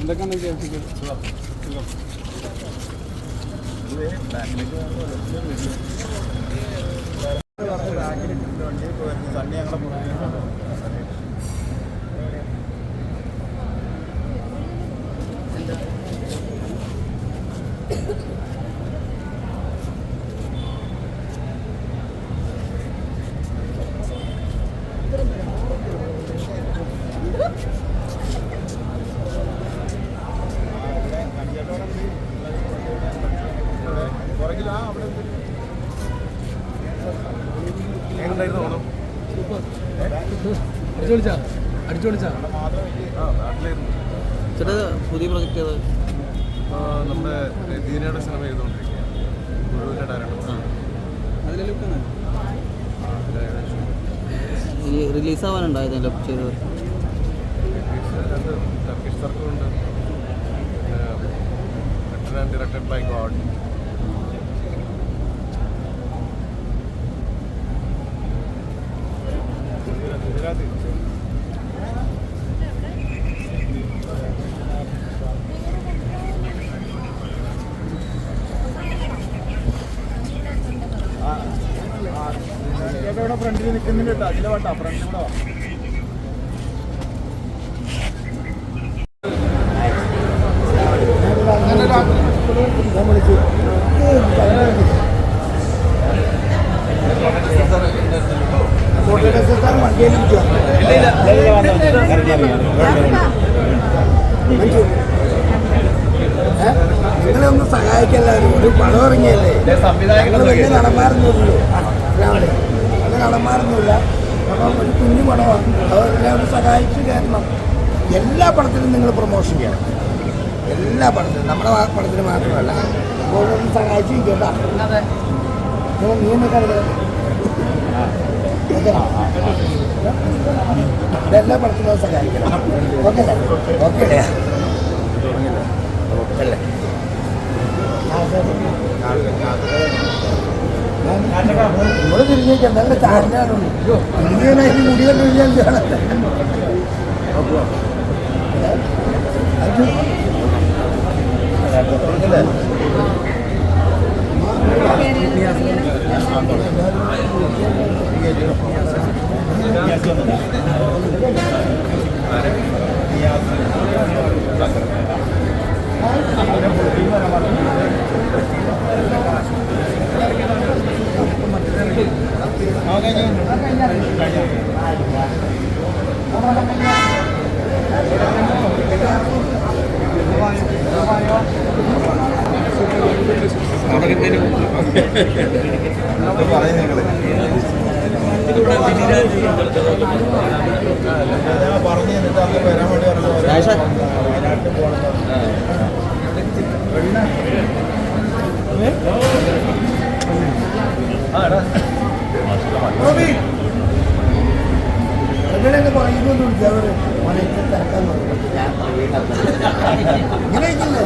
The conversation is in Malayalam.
എന്തൊക്കെയാണ് കേൾപ്പിച്ചത് അടിച്ചോളിച്ചാ? അടിച്ചോളിച്ചാ? ചേട്ടാ പുതിയ പ്രൊജക്റ്റ് ഏത്? നമ്മുടെ ദീനയുടെ സിനിമ ചെയ്തുകൊണ്ടിരിക്കുക ഗുരുവിന്റെ ഡയറക്ടർ. അതിലെ ലുക്കാണ് ഇനി റിലീസ് ആവാനുണ്ടായതല്ലോ ചെയ്തത് ടർക്കിഷ് സർക്കിളുണ്ട് റിട്ടൺ ബൈ ഗോഡ് ഇവിടെ ഫ്രണ്ടിൽ നിൽക്കുന്നില്ല കേട്ടോ അതിലെ വേണ്ട ഫ്രണ്ടിലൂടെ വാ നിങ്ങളെ ഒന്ന് സഹായിക്കല്ലാരും ഒരു പണം ഇറങ്ങിയല്ലേ ഞങ്ങൾ വലിയ നടമാറുന്നുള്ളൂ അല്ലാതെ വലിയ നടന്മാരൊന്നുമില്ല അപ്പം ഒരു കുഞ്ഞു പടമാണ് അതെല്ലാം ഒന്ന് സഹായിച്ച് കയറണം എല്ലാ പടത്തിലും നിങ്ങൾ പ്രൊമോഷൻ ചെയ്യണം എല്ലാ പടത്തിലും നമ്മുടെ പടത്തിന് മാത്രമല്ല അപ്പോൾ ഒന്ന് സഹായിച്ച് കേട്ടാ നിങ്ങൾ നീ എന്നൊക്കെ എല്ലാ പടത്തിലും സഹായിക്കണം ഓക്കെ ഓക്കെ അല്ലേ ഇവിടെ തിരിഞ്ഞേക്കാം നല്ല ചാരനാണുള്ളൂ തിരിഞ്ഞതിനായിട്ട് മുടി കണ്ടു കഴിഞ്ഞാൽ പറഞ്ഞു എന്നിട്ട് അന്ന് അങ്ങനെയൊക്കെ പറയുന്നൊന്നുമില്ല അവർ മണിക്ക് തിരക്കാൻ ഇങ്ങനെയൊക്കെ ഇല്ല